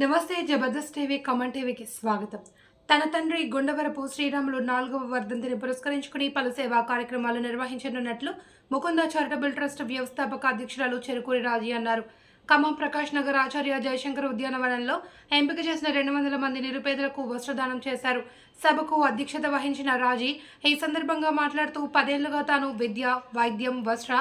నమస్తే Jabardasth TV come on టీవీకి స్వాగతం. తన తండ్రి గుండవరపు శ్రీరాములు నాలుగవ వర్ధంతిని పురస్కరించుకుని పలు సేవా కార్యక్రమాలు నిర్వహించనున్నట్లు ముకుంద చారిటబుల్ ట్రస్ట్ వ్యవస్థాపక అధ్యక్షురాలు చెరుకూరి రాజీ అన్నారు. ఖమ్మం ప్రకాష్ నగర్ ఆచార్య జయశంకర్ ఉద్యానవనంలో ఎంపిక చేసిన రెండు వందల మంది నిరుపేదలకు వస్త్రదానం చేశారు. సభకు అధ్యక్షత వహించిన రాజీ ఈ సందర్భంగా మాట్లాడుతూ పదేళ్ళుగా తాను విద్య వైద్యం వస్త్ర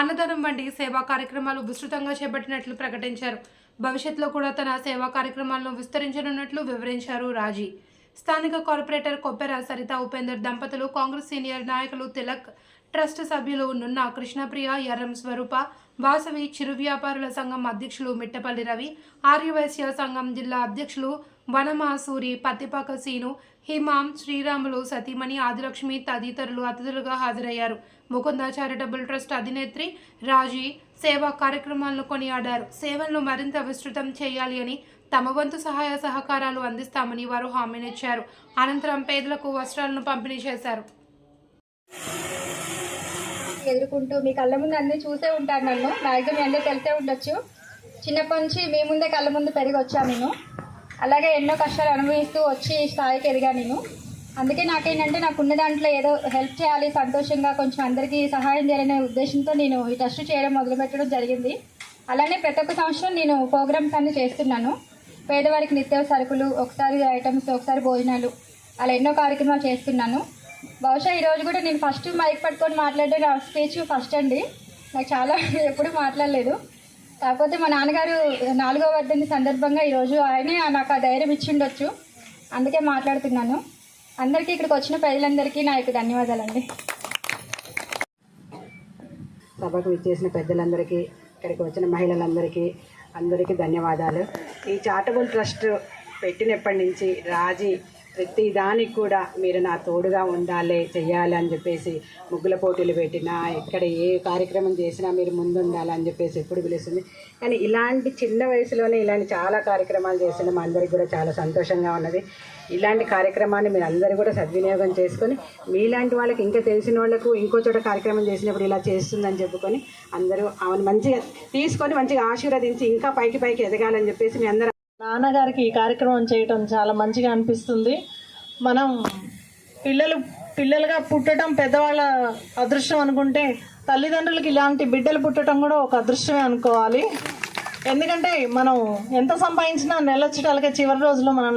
అన్నదానం వంటి సేవా కార్యక్రమాలు విస్తృతంగా చేపట్టినట్లు ప్రకటించారు. భవిష్యత్తులో కూడా తన సేవా కార్యక్రమాలను విస్తరించనున్నట్లు వివరించారు రాజీ. స్థానిక కార్పొరేటర్ కొప్పెర సరిత ఉపేందర్ దంపతులు కాంగ్రెస్ సీనియర్ నాయకులు తిలక్ ట్రస్ట్ సభ్యులు నున్న కృష్ణప్రియ ఎర్రం స్వరూప వాసవి చిరు వ్యాపారుల సంఘం అధ్యక్షులు మిట్టపల్లి రవి ఆర్యవైశ్య సంఘం జిల్లా అధ్యక్షులు వనమాసూరి పత్తిపాక సీను హిమాం శ్రీరాములు సతీమణి ఆదిలక్ష్మి తదితరులు అతిథులుగా హాజరయ్యారు. ముకుంద చారిటబుల్ ట్రస్ట్ అధినేత్రి రాజీ సేవా కార్యక్రమాలను కొనియాడారు. సేవలను మరింత విస్తృతం చేయాలి అని తమ వంతు సహాయ సహకారాలు అందిస్తామని వారు హామీనిచ్చారు. అనంతరం పేదలకు వస్త్రాలను పంపిణీ చేశారు. ఎదుర్కొంటూ మీ కళ్ళ ముందు అన్ని చూసే ఉంటాను నన్ను. మ్యాక్సిమం మీ అందరూ తెలిసే ఉండొచ్చు. చిన్నప్పటి నుంచి మీ ముందే కళ్ళ ముందు పెరిగి వచ్చాను నేను. అలాగే ఎన్నో కష్టాలు అనుభవిస్తూ వచ్చి ఈ స్థాయికి ఎదిగాను నేను. అందుకే నాకేంటంటే నాకున్న దాంట్లో ఏదో హెల్ప్ చేయాలి సంతోషంగా కొంచెం అందరికీ సహాయం చేయాలనే ఉద్దేశంతో నేను ఈ ట్రస్ట్ చేయడం మొదలుపెట్టడం జరిగింది. అలానే ప్రతి ఒక్క సంవత్సరం నేను ప్రోగ్రామ్స్ అన్ని చేస్తున్నాను. పేదవారికి నిత్య సరుకులు ఒకసారి ఐటమ్స్ ఒకసారి భోజనాలు అలా ఎన్నో కార్యక్రమాలు చేస్తున్నాను. బహుశా ఈ రోజు కూడా నేను ఫస్ట్ మైక్ పట్టుకొని మాట్లాడే నా స్పీచ్ ఫస్ట్ అండి. నాకు చాలా ఎప్పుడు మాట్లాడలేదు. కాకపోతే మా నాన్నగారు నాలుగో వర్ధని సందర్భంగా ఈరోజు ఆయనే నాకు ఆ ధైర్యం ఇచ్చి ఉండొచ్చు అందుకే మాట్లాడుతున్నాను. అందరికీ ఇక్కడికి వచ్చిన ప్రజలందరికీ నా యొక్క ధన్యవాదాలండి. సభకు విచ్చేసిన పెద్దలందరికీ ఇక్కడికి వచ్చిన మహిళలందరికీ అందరికీ ధన్యవాదాలు. ఈ చారిటబుల్ ట్రస్ట్ పెట్టినప్పటి నుంచి రాజీ ప్రతి దానికి కూడా మీరు నా తోడుగా ఉండాలి చెయ్యాలి అని చెప్పేసి ముగ్గుల పోటీలు పెట్టినా ఎక్కడ ఏ కార్యక్రమం చేసినా మీరు ముందుండాలని అని చెప్పేసి ఎప్పుడు పిలుస్తుంది. కానీ ఇలాంటి చిన్న వయసులోనే ఇలాంటి చాలా కార్యక్రమాలు చేసిన మా అందరికి కూడా చాలా సంతోషంగా ఉన్నది. ఇలాంటి కార్యక్రమాన్ని మీరు అందరూ కూడా సద్వినియోగం చేసుకొని మీలాంటి వాళ్ళకి ఇంకా తెలిసిన వాళ్ళకు ఇంకో చోట కార్యక్రమం చేసినప్పుడు ఇలా చేస్తుందని చెప్పుకొని అందరూ ఆమెను మంచిగా తీసుకొని మంచిగా ఆశీర్వదించి ఇంకా పైకి పైకి ఎదగాలని చెప్పేసి మీ అందరూ నాన్నగారికి ఈ కార్యక్రమం చేయటం చాలా మంచిగా అనిపిస్తుంది. మనం పిల్లలు పిల్లలుగా పుట్టడం పెద్దవాళ్ళ అదృష్టం అనుకుంటే తల్లిదండ్రులకి ఇలాంటి బిడ్డలు పుట్టడం కూడా ఒక అదృష్టమే అనుకోవాలి. ఎందుకంటే మనం ఎంత సంపాదించినా నెలొచ్చటాలకే చివరి రోజులో మనం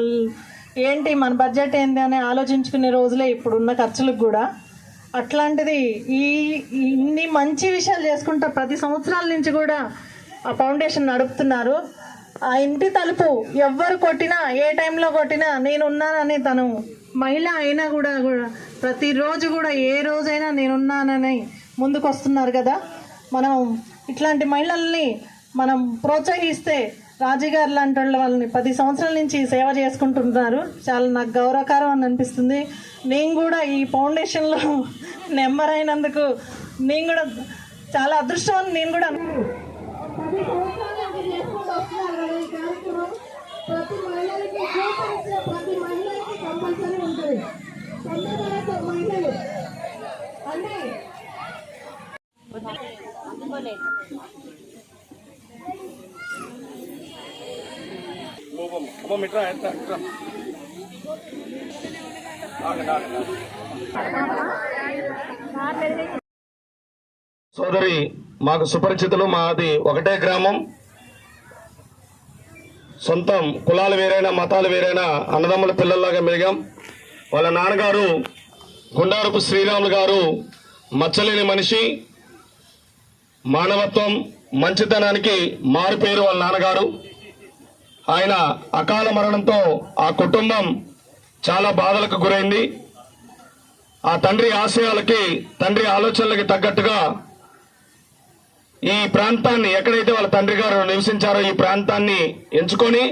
ఏంటి మన బడ్జెట్ ఏంది అని ఆలోచించుకునే రోజులే ఇప్పుడున్న ఖర్చులకు కూడా. అట్లాంటిది ఈ ఇన్ని మంచి విషయాలు చేసుకుంటా ప్రతి సంవత్సరాల నుంచి కూడా ఆ ఫౌండేషన్ నడుపుతున్నారు. ఆ ఇంటి తలుపు ఎవ్వరు కొట్టినా ఏ టైంలో కొట్టినా నేనున్నానని తను. మహిళ అయినా కూడా కూడా ప్రతిరోజు కూడా ఏ రోజైనా నేనున్నానని ముందుకు వస్తున్నారు కదా. మనం ఇట్లాంటి మహిళల్ని మనం ప్రోత్సహిస్తే రాజుగారు లాంటి వాళ్ళ వాళ్ళని పది సంవత్సరాల నుంచి సేవ చేసుకుంటున్నారు. చాలా నాకు గౌరవకారం అని అనిపిస్తుంది. నేను కూడా ఈ ఫౌండేషన్లో నెంబర్ అయినందుకు నేను కూడా చాలా అదృష్టం అని నేను కూడా అను- ప్రతి మహిళలకి స్వీకరించిన ప్రతి మహిళలకి కంపల్సరీ ఉంటుంది. పెద్ద మహిళలు. అంటే అమ్మ మిట్రా ఎంత మిట్రా. సోదరి మాకు సుపరిచితులు మాది ఒకటే గ్రామం. సొంతం కులాలు వేరైనా మతాలు వేరైనా అన్నదమ్ముల పిల్లల్లాగా మెలిగాం. వాళ్ళ నాన్నగారు గుండారపు శ్రీరాములు గారు మచ్చలేని మనిషి మానవత్వం మంచితనానికి మారుపేరు వాళ్ళ నాన్నగారు. ఆయన అకాల మరణంతో ఆ కుటుంబం చాలా బాధలకు గురైంది. ఆ తండ్రి ఆశయాలకి తండ్రి ఆలోచనలకి తగ్గట్టుగా ఈ ప్రాంతాన్ని ఎక్కడైతే వాళ్ళ తండ్రి గారు నివసించారో ఈ ప్రాంతాన్ని ఎంచుకొని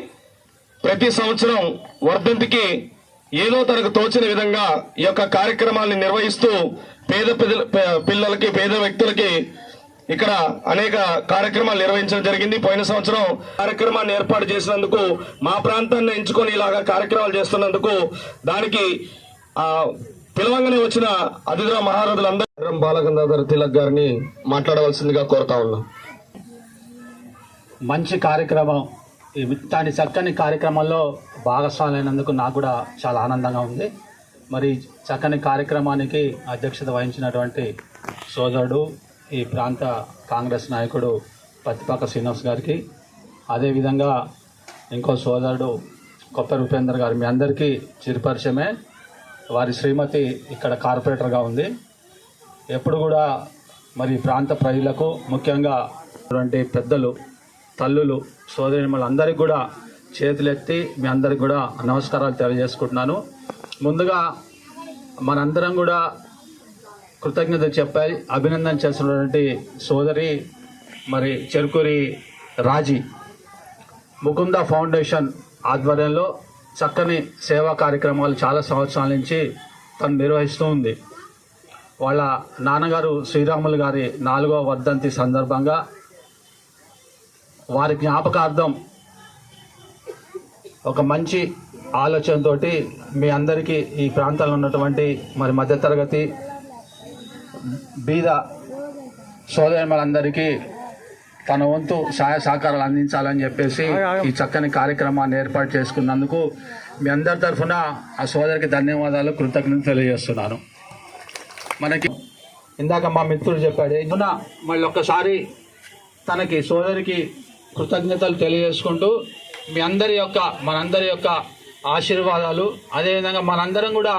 ప్రతి సంవత్సరం వర్ధంతికి ఏదో తనకు తోచిన విధంగా ఈ యొక్క కార్యక్రమాన్ని నిర్వహిస్తూ పేద పే- పిల్లలకి పేద వ్యక్తులకి ఇక్కడ అనేక కార్యక్రమాలు నిర్వహించడం జరిగింది. పోయిన సంవత్సరం కార్యక్రమాన్ని ఏర్పాటు చేసినందుకు మా ప్రాంతాన్ని ఎంచుకొని ఇలాగా కార్యక్రమాలు చేస్తున్నందుకు దానికి పిలవంగానే వచ్చిన అతిథుల మహారథులందరూ బాలగంగాధర తిలక్ గారిని మాట్లాడవలసిందిగా కోరుతా ఉన్నా. మంచి కార్యక్రమం ఇట్లాంటి చక్కని కార్యక్రమంలో భాగస్వామైనందుకు నాకు కూడా చాలా ఆనందంగా ఉంది. మరి చక్కని కార్యక్రమానికి అధ్యక్షత వహించినటువంటి సోదరుడు ఈ ప్రాంత కాంగ్రెస్ నాయకుడు పత్తిపాక శ్రీనివాస్ గారికి అదేవిధంగా ఇంకో సోదరుడు కొప్ప రూపేందర్ గారు మీ అందరికీ చిరుపరిచయమే. వారి శ్రీమతి ఇక్కడ కార్పొరేటర్గా ఉంది. ఎప్పుడు కూడా మరి ప్రాంత ప్రజలకు ముఖ్యంగా అటువంటి పెద్దలు తల్లులు సోదరిమలు అందరికి కూడా చేతులెత్తి మీ అందరికి కూడా నమస్కారాలు తెలియజేసుకుంటున్నాను. ముందుగా మనందరం కూడా కృతజ్ఞత చెప్పాలి అభినందన చేస్తున్నటువంటి సోదరి మరి చెరుకూరి రాజీ ముకుంద ఫౌండేషన్ ఆధ్వర్యంలో చక్కని సేవా కార్యక్రమాలు చాలా సంవత్సరాల నుంచి తను నిర్వహిస్తూ ఉంది. వాళ్ళ నాన్నగారు శ్రీరాములు గారి నాలుగవ వర్ధంతి సందర్భంగా వారి జ్ఞాపకార్థం ఒక మంచి ఆలోచనతోటి మీ అందరికీ ఈ ప్రాంతంలో ఉన్నటువంటి మరి మధ్యతరగతి బీద సోదరులందరికీ తన వంతు సహాయ సహకారాలు అందించాలని చెప్పేసి ఈ చక్కని కార్యక్రమాన్ని ఏర్పాటు చేసుకున్నందుకు మీ అందరి తరఫున ఆ సోదరికి ధన్యవాదాలు కృతజ్ఞతలు తెలియజేస్తున్నాను. మనకి ఇందాక మా మిత్రుడు చెప్పాడు ఇందున మళ్ళీ ఒక్కసారి తనకి సోదరికి కృతజ్ఞతలు తెలియజేసుకుంటూ మీ అందరి యొక్క మనందరి యొక్క ఆశీర్వాదాలు అదేవిధంగా మనందరం కూడా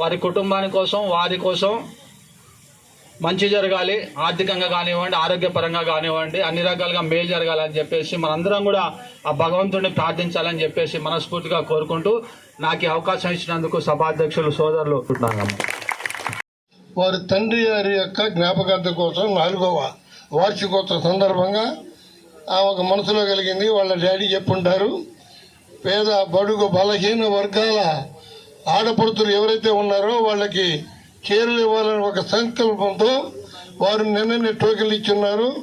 వారి కుటుంబాని కోసం వారి కోసం మంచి జరగాలి ఆర్థికంగా కానివ్వండి ఆరోగ్యపరంగా కానివ్వండి అన్ని రకాలుగా మేలు జరగాలని చెప్పేసి మనందరం కూడా ఆ భగవంతుడిని ప్రార్థించాలని చెప్పేసి మనస్ఫూర్తిగా కోరుకుంటూ నాకు ఈ అవకాశం ఇచ్చినందుకు సభాధ్యక్షులు సోదరులు వారి తండ్రి గారి యొక్క జ్ఞాపకార్థం కోసం నాలుగవ వార్షికోత్సవ సందర్భంగా ఆమెకు మనసులో కలిగింది. వాళ్ళ డాడీ చెప్పుంటారు పేద బడుగు బలహీన వర్గాల ఆడపడుతులు ఎవరైతే ఉన్నారో వాళ్ళకి చీరలు ఇవ్వాలని ఒక సంకల్పంతో వారు నిన్ననే టోకెన్లు ఇచ్చున్నారు.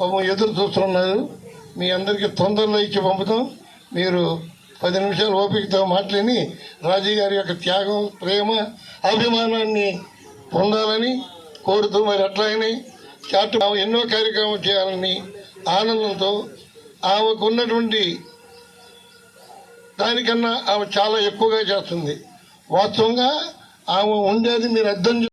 పాపం ఎదురు చూస్తున్నారు. మీ అందరికీ తొందరలో ఇచ్చి పంపుతాం. మీరు పది నిమిషాలు ఓపికతో మాట్లాడి రాజీ గారి యొక్క త్యాగం ప్రేమ అభిమానాన్ని పొందాలని కోరుతూ మరి అట్లాగనే చాటు ఆమె ఎన్నో కార్యక్రమాలు చేయాలని ఆనందంతో ఆమెకు ఉన్నటువంటి దానికన్నా ఆమె చాలా ఎక్కువగా చేస్తుంది. వాస్తవంగా ఆమె ఉండేది మీరు అర్థం